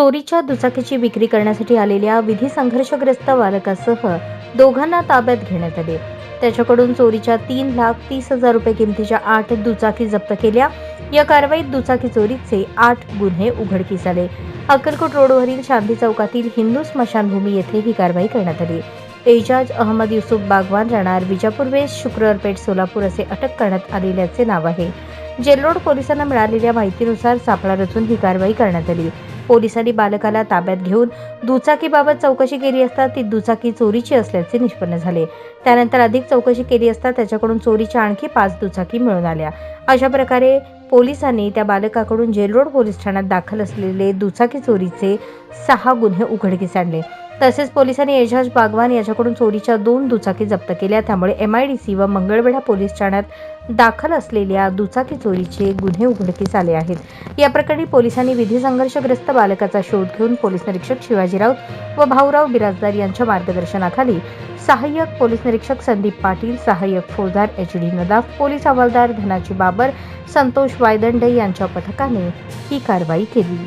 चोरीच्या दुचाकीची विक्री करण्यासाठी आलेल्या विधी संघर्षग्रस्त बालकासह दोघांना ताब्यात घेण्यात आले. त्याच्याकडून चोरीच्या तीन लाख तीस हजार रुपये किमतीच्या आठ दुचाकी जप्त केल्या. या कारवाईत दुचाकी चोरीचे आठ गुन्हे उघडकीस आले. अक्कलकोट रोडवरील शांती चौकातील हिंदू स्मशानभूमी येथे ही कारवाई करण्यात आली. एजाज अहमद युसुफ बागवान राहणार विजापूर वेस्ट शुक्रवार पेठ सोलापूर असे अटक करण्यात आलेल्याचे नाव आहे. जेलरोड पोलिसांना मिळालेल्या माहितीनुसार सापळा रचून ही कारवाई करण्यात आली. पोलिसांनी बालकाला ताब्यात घेऊन दुचाकीबाबत चौकशी केली असता ती दुचाकी चोरीची असल्याचे निष्पन्न झाले. त्यानंतर अधिक चौकशी केली असता त्याच्याकडून चोरीच्या आणखी पाच दुचाकी मिळून आल्या. अशा प्रकारे पोलिसांनी त्या बालकाकडून जेलरोड पोलीस ठाण्यात दाखल असलेले दुचाकी चोरीचे सहा गुन्हे उघडकीस आणले. तसेच पोलिसांनी एजाज बागवान याच्याकडून चोरीच्या दोन दुचाकी जप्त केल्या. त्यामुळे एमआयडीसी व मंगळवेढा पोलीस ठाण्यात दाखल असलेल्या दुचाकी चोरीचे गुन्हे उघडकीस आले आहेत. या प्रकरणी पोलिसांनी विधी संघर्षग्रस्त बालकाचा शोध घेऊन पोलीस निरीक्षक शिवाजी राऊत व भाऊराव बिराजदार यांच्या मार्गदर्शनाखाली सहाय्यक पोलीस निरीक्षक संदीप पाटील सहाय्यक फौजदार एच डी नदाफ पोलीस हवालदार धनाजी बाबर संतोष वायदंडे यांच्या पथकाने ही कारवाई केली.